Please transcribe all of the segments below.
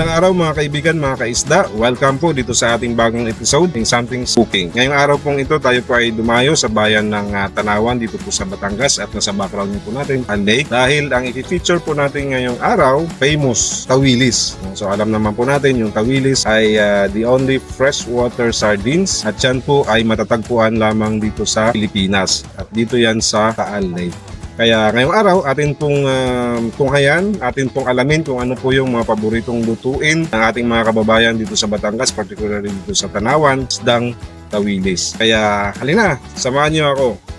Magandang araw mga kaibigan, mga kaisda. Welcome po dito sa ating bagong episode ng Something Cooking. Ngayong araw pong ito, tayo po ay dumayo sa bayan ng ah, Tanawan dito po sa Batangas at nasa background niyo po natin ang lake. Dahil ang i-feature po natin ngayong araw, famous tawilis. So alam naman po natin yung tawilis ay ah, the only freshwater sardines at yan po ay matatagpuan lamang dito sa Pilipinas. At dito yan sa Taal Lake. Kaya ngayong araw, atin pong uh, tunghayan, atin pong alamin kung ano po yung mga paboritong lutuin ng ating mga kababayan dito sa Batangas, particularly dito sa Tanawan, isdang tawilis. Kaya halina, samahan niyo ako.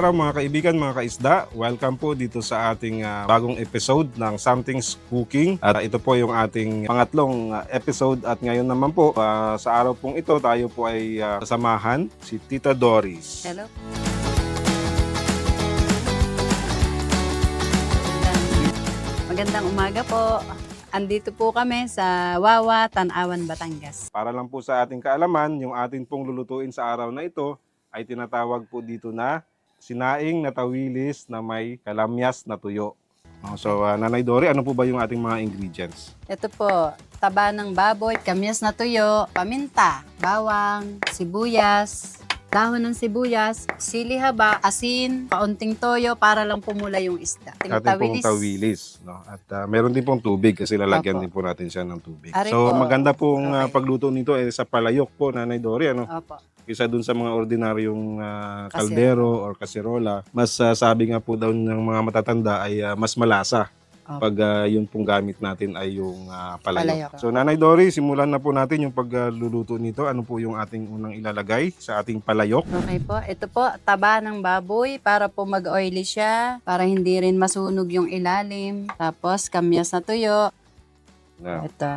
Araw mga kaibigan, mga kaisda. Welcome po dito sa ating ah, bagong episode ng Something's Cooking. At ito po yung ating pangatlong ah, episode at ngayon naman po ah, sa araw pong ito tayo po ay ah, kasamahan si Tita Doris. Hello. Magandang umaga po. Andito po kami sa Wawa, Tanawan, Batangas. Para lang po sa ating kaalaman, yung ating pong lulutuin sa araw na ito ay tinatawag po dito na sinaing na tawilis na may kalamyas na tuyo. Oh, So, ah, Nanay Dory, ano po ba yung ating mga ingredients? Ito po, taba ng baboy, kamyas na tuyo, paminta, bawang, sibuyas, dahon ng sibuyas, sili haba, asin, kaunting toyo para lang pumula yung isda. ating pong tawilis. No? At ah, meron din pong tubig kasi lalagyan Opo. din po natin siya ng tubig. Ari so po. maganda pong ah, Okay. pagluto nito eh, sa palayok po, Nanay Dory. Ano? Opo. Isa dun sa mga ordinaryong ah, kaldero or kaserola. Mas ah, sabi nga po daw ng mga matatanda ay ah, mas malasa Opo. pag ah, yung pong gamit natin ay yung ah, palayok. Palayok. So Nanay Dory, simulan na po natin yung pagluluto nito. Ano po yung ating unang ilalagay sa ating palayok? Okay po. Ito po, taba ng baboy para po mag-oily siya, para hindi rin masunog yung ilalim. Tapos, kamyas na tuyo. Na. Ito.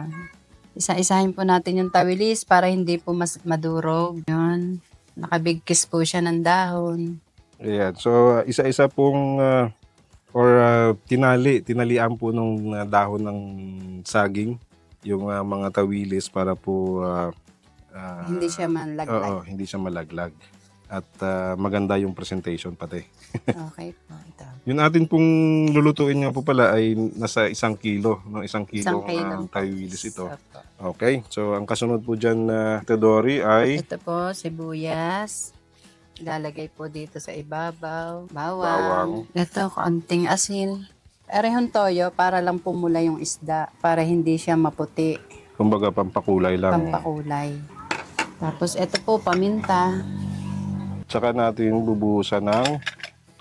Isa-isahin po natin yung tawilis para hindi po mas madurog. Yun. Nakabigkis po siya ng dahon. Ayan. So, uh, isa-isa pong uh, or uh, tinali, tinalian po nung uh, dahon ng saging yung uh, mga tawilis para po uh, uh, hindi siya manlaglag. Oo, hindi siya malaglag. At uh, maganda yung presentation pati. Okay po. Ito. Yung atin pong lulutuin nga po pala ay nasa isang kilo. No? Isang kilo, Isang kilo. ang tawilis ito. Opo. Okay. So, ang kasunod po dyan na uh, Tedori ay Ito po, sibuyas. Ilalagay po dito sa ibabaw. Bawang. Bawang. Ito, kaunting asin. Erehon toyo para lang pumula yung isda. Para hindi siya maputi. kumbaga pampakulay lang. Pampakulay. Tapos ito po, paminta. Tsaka natin bubuhusan ng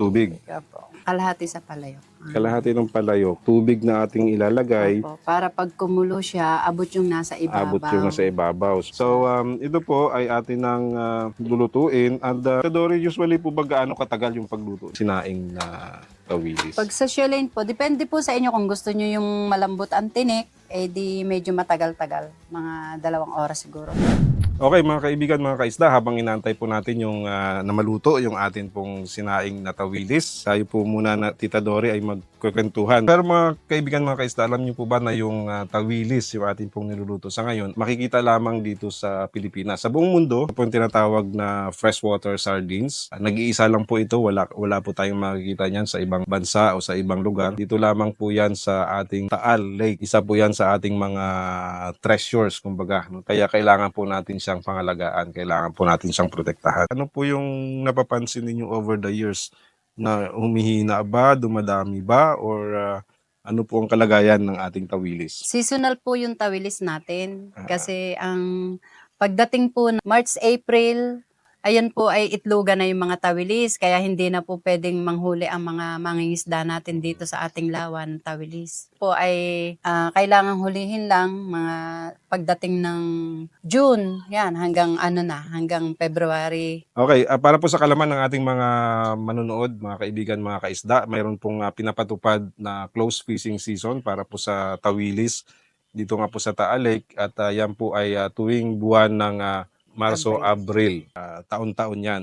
tubig. Opo. Kalahati sa palayok. Kalahati ng palayok, tubig na ating ilalagay, Opo. Para pag kumulo siya, abot yung nasa ibabaw. abot yung nasa ibabaw. So, um, ito po ay atin ng ah, lulutuin. And, uh, Dory, usually po ba gaano katagal yung pagluto? Sinaing na tawilis. Pag sa shellane po, depende po sa inyo kung gusto nyo yung malambot ang tinik, eh di medyo matagal-tagal. Mga dalawang oras siguro. Okay mga kaibigan, mga kaisda, habang inaantay po natin yung ah, na maluto yung atin pong sinaing na tawilis, tayo po muna na Tita Dory ay magkukwentuhan. Pero mga kaibigan, mga kaisda, alam niyo po ba na yung ah, tawilis, yung atin pong niluluto sa ngayon, makikita lamang dito sa Pilipinas. Sa buong mundo, po yung tinatawag na freshwater sardines. Ah, nag-iisa lang po ito, wala, wala po tayong makikita niyan sa ibang bansa o sa ibang lugar. Dito lamang po yan sa ating Taal Lake. Isa po yan sa ating mga treasures, kumbaga. no? Kaya kailangan po natin siyang pangalagaan, kailangan po natin siyang protektahan. Ano po yung napapansin ninyo over the years na humihina ba, dumadami ba, or ah, ano po ang kalagayan ng ating tawilis? Seasonal po yung tawilis natin. Ah. Kasi ang pagdating po ng March, April, ayan po ay itlogan na yung mga tawilis. Kaya hindi na po pwedeng manghuli ang mga mangingisda natin dito sa ating lawan, tawilis. Po ay ah, kailangan hulihin lang mga pagdating ng June, yan, hanggang ano na, hanggang February. Okay, ah, para po sa kalaman ng ating mga manonood, mga kaibigan, mga kaisda, mayroon pong ah, pinapatupad na close fishing season para po sa tawilis dito nga po sa Taal Lake at ah, yan po ay ah, tuwing buwan ng ah, Marso, Abril. Ah, taon-taon yan.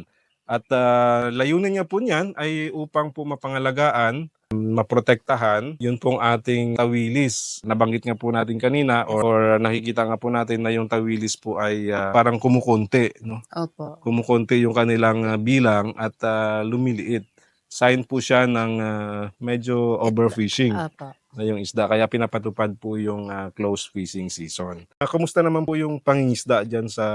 At ah, layunin niya po niyan ay upang po mapangalagaan maprotektahan yun pong ating tawilis. Nabanggit nga po natin kanina or, or nakikita nga po natin na yung tawilis po ay ah, parang kumukunti. No? Opo. Kumukunti yung kanilang bilang at ah, lumiliit. Sign po siya ng ah, medyo overfishing Opo. Na yung isda. Kaya pinapatupad po yung ah, close fishing season. Ah, kamusta naman po yung pangingisda dyan sa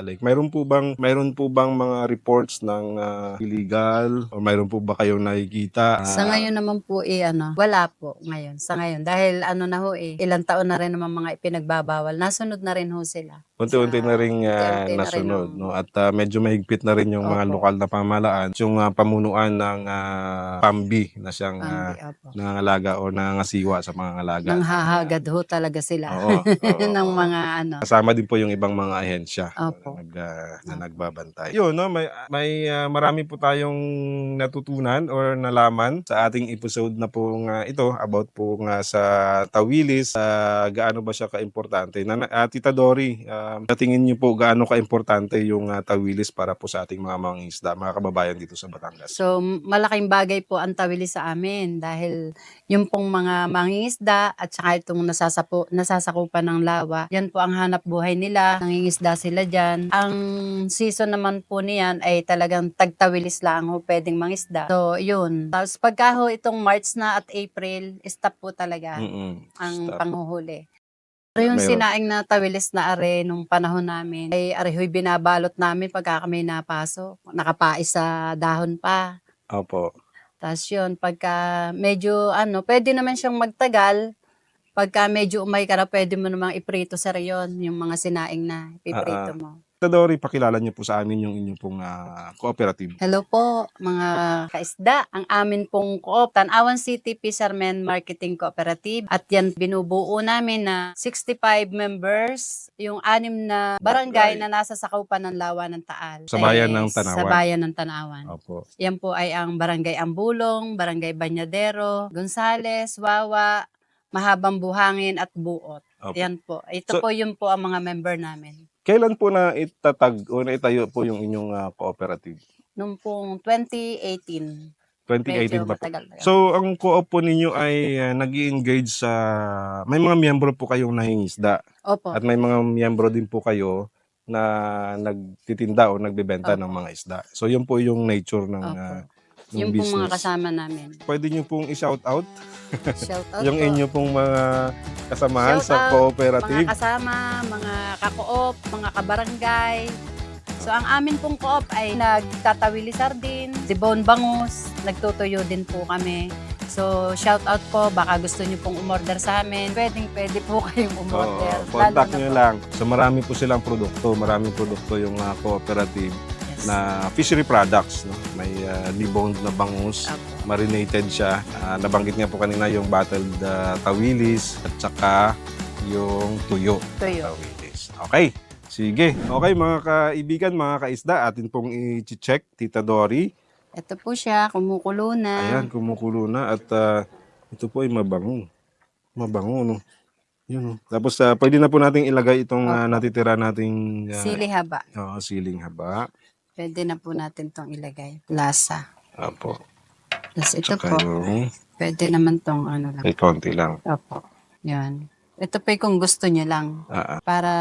Lake? Mayroon po bang mayroon po bang mga reports ng ah, illegal o mayroon po ba kayong nakikita? Sa Ah, ngayon naman po eh ano, wala po ngayon. Sa ngayon dahil ano na ho eh, ilang taon na rin naman mga ipinagbabawal. Nasunod na rin ho sila. Unti-unti na rin ah, Unti-unti na rin nasunod. no? At ah, medyo mahigpit na rin yung mga Opo. lokal na pamalaan. Yung ah, pamunuan ng ah, PAMBI na siyang ah, Pambi, opo. nangangalaga o nangangasiwa sa mga ngalaga. Nang hahagad ho talaga sila. Oo, oo, ng mga ano. Kasama din po yung ibang mga ahensya Opo. na, nag, ah, na nagbabantay. Yun, no, may, may ah, marami po tayong natutunan or nalaman sa ating episode na po nga ito about po nga sa tawilis, sa gaano ba siya kaimportante. Na, ah, Tita Dory, sa tingin niyo po gaano kaimportante yung ah, tawilis para po sa ating mga mangingisda, mga kababayan dito sa Batangas? So, malaking bagay po ang tawili sa amin dahil yung pong mga mangingisda at saka itong nasasapo, nasasakupan ng lawa, yan po ang hanap buhay nila. Nangingisda sila dyan. Ang season naman po niyan ay talagang tagtawilis lang ho pwedeng mangisda. So, yun. Tapos pagka ho itong March na at April, stop po talaga Mm-mm. ang Stop. panghuhuli. Pero yung sinaing na tawilis na are nung panahon namin, ay arehoy binabalot namin pagka kami napasok. Nakapais sa dahon pa. Opo. Tapos yun, pagka medyo ano, pwede naman siyang magtagal. Pagka medyo umay ka na, pwede mo namang iprito sa rayon, yung mga sinaing na ipiprito Ah, mo. Tita Dory, pakilala niyo po sa amin yung inyong pong ah, cooperative. Hello po, mga kaisda. Ang amin pong coop, Tanawan City Fishermen Marketing Cooperative. At yan binubuo namin na 65 members, yung anim na barangay Barangay. na nasa sakaupan ng Lawa ng Taal. Sa bayan ng Tanawan. Sa bayan ng Tanawan. Opo. Yan po ay ang Barangay Ambulong, Barangay Banyadero, Gonzales, Wawa, Mahabang Buhangin at Buot. Opo. Yan po. Ito So- po yun po ang mga member namin. Kailan po na itatag o na itayo po yung inyong ah, cooperative? Noong pong 2018. 2018 Medyo ba po? matagal na yun. So, ang co-op po ninyo ay uh, nag engage sa... May mga miyembro po kayong nahingisda Opo. at may mga miyembro din po kayo na nagtitinda o nagbebenta Opo. ng mga isda. So, yun po yung nature ng, Opo. ah, ng yung pong mga business. kasama namin. Pwede nyo pong i-shout out Shout out yung po. inyo pong mga kasamahan Shout sa out, cooperative. Mga kasama, mga ka-coop, mga kabarangay. So ang amin pong co-op ay nagtatawili sardin, dibon bangus, nagtutuyo din po kami. So shout out po, baka gusto niyo pong umorder sa amin. Pwedeng pwede po kayong Oo, umorder. contact Lalo na nyo lang. So, marami po silang produkto. Maraming produkto yung ah, cooperative. Na fishery products. No? May uh, deboned na bangus, Apo. marinated siya. Ah, nabanggit nga po kanina yung battled uh, tawilis at saka yung tuyo Tuyo. tawilis. Okay, sige. Okay mga kaibigan, mga kaisda, atin pong i-check, Tita Dory. Ito po siya, kumukulo na. Ayan, kumukulo na at ah, ito po ay mabango. Mabango, no? Yun, no? Tapos ah, pwede na po nating ilagay itong ah, Opo. natitira nating ah, Sili haba. oo, siling haba. Pwede na po natin tong ilagay. Lasa. Apo. Tapos ito Tsaka po, yung pwede naman tong ano lang. may konti lang. Opo. Yan. Ito po kung gusto niyo lang. Ah, ah. Para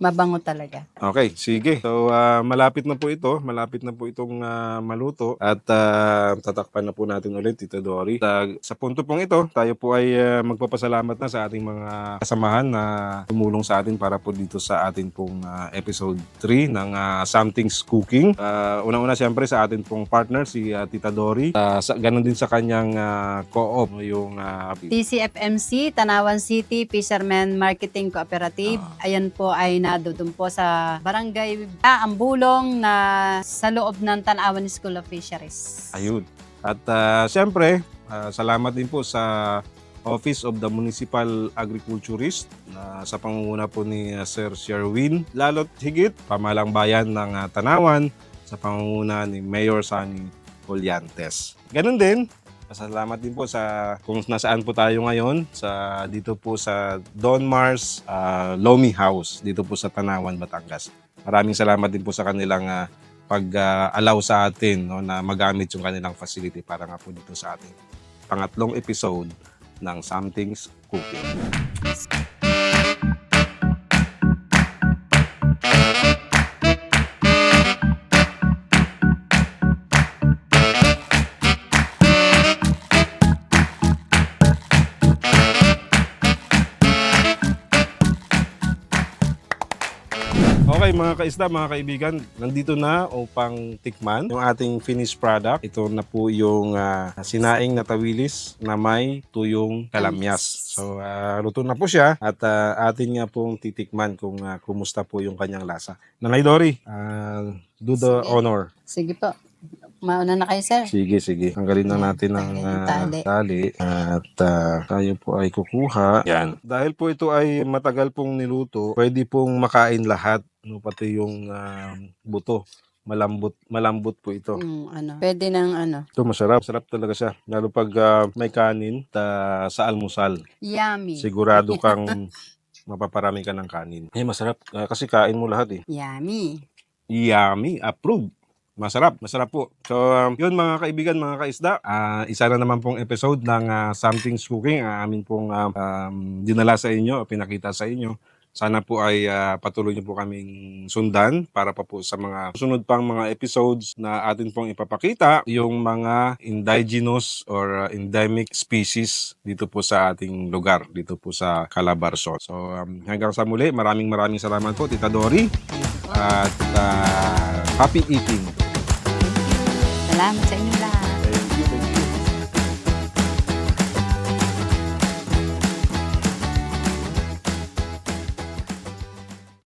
mabango talaga. Okay, sige. So, ah, malapit na po ito. Malapit na po itong ah, maluto. At ah, tatakpan na po natin ulit, Tito Dory. Sa, sa punto pong ito, tayo po ay ah, magpapasalamat na sa ating mga kasamahan na tumulong sa atin para po dito sa atin pong ah, episode 3 ng ah, Something's Cooking. Ah, Unang-una siyempre sa atin pong partner, si ah, Tita Dory. Ah, sa, ganon din sa kanyang ah, co-op, yung ah, TCFMC, Tanawan City Fishermen Marketing Cooperative. Ayan po ay nadudun po sa barangay ah, Ambulong na sa loob ng Tanawan School of Fisheries. Ayun. At ah, siyempre, ah, salamat din po sa Office of the Municipal Agriculturist na sa pangunguna po ni ah, Sir Sherwin. Lalo't higit, pamalang bayan ng ah, Tanawan sa pangunguna ni Mayor Sunny Colyantes. Ganun din, Pasalamat din po sa kung nasaan po tayo ngayon sa dito po sa Don Mars ah, Lomi House dito po sa Tanawan, Batangas. Maraming salamat din po sa kanilang ah, pag-allow sa atin no, na magamit yung kanilang facility para nga po dito sa ating pangatlong episode ng Something's Cooking. Okay mga kaisda, mga kaibigan, nandito na upang tikman yung ating finished product. Ito na po yung ah, sinaing na tawilis na may tuyong kalamyas. So ah, luto na po siya at ah, atin nga pong titikman kung ah, kumusta po yung kanyang lasa. Nanay Dory, ah, do the Sige. honor. Sige po. Mauna na kayo, sir. Sige, sige. Tanggalin na natin ang ah, tali. tali at ah, tayo po ay kukuha. Yan. Dahil po ito ay matagal pong niluto, pwede pong makain lahat, no pati yung ah, buto. Malambot, malambot po ito. Yung ano, pwede ng ano, Ito masarap, sarap talaga siya. Lalo pag ah, may kanin ta, sa almusal. yummy. Sigurado kang mapaparami ka ng kanin. Eh, masarap. Ah, kasi kain mo lahat eh. Yummy. Yummy, approve. Masarap, masarap po. So, um, yun mga kaibigan, mga kaisda. ah, isa na naman pong episode ng ah, Something's Cooking. ang amin pong um, um, dinala sa inyo, pinakita sa inyo. Sana po ay ah, patuloy niyo po kaming sundan para pa po sa mga susunod pang mga episodes na atin pong ipapakita yung mga indigenous or ah, endemic species dito po sa ating lugar, dito po sa Calabarzon. So um, hanggang sa muli, maraming maraming salamat po Tita Dory at ah, happy eating. 好啦我们成啦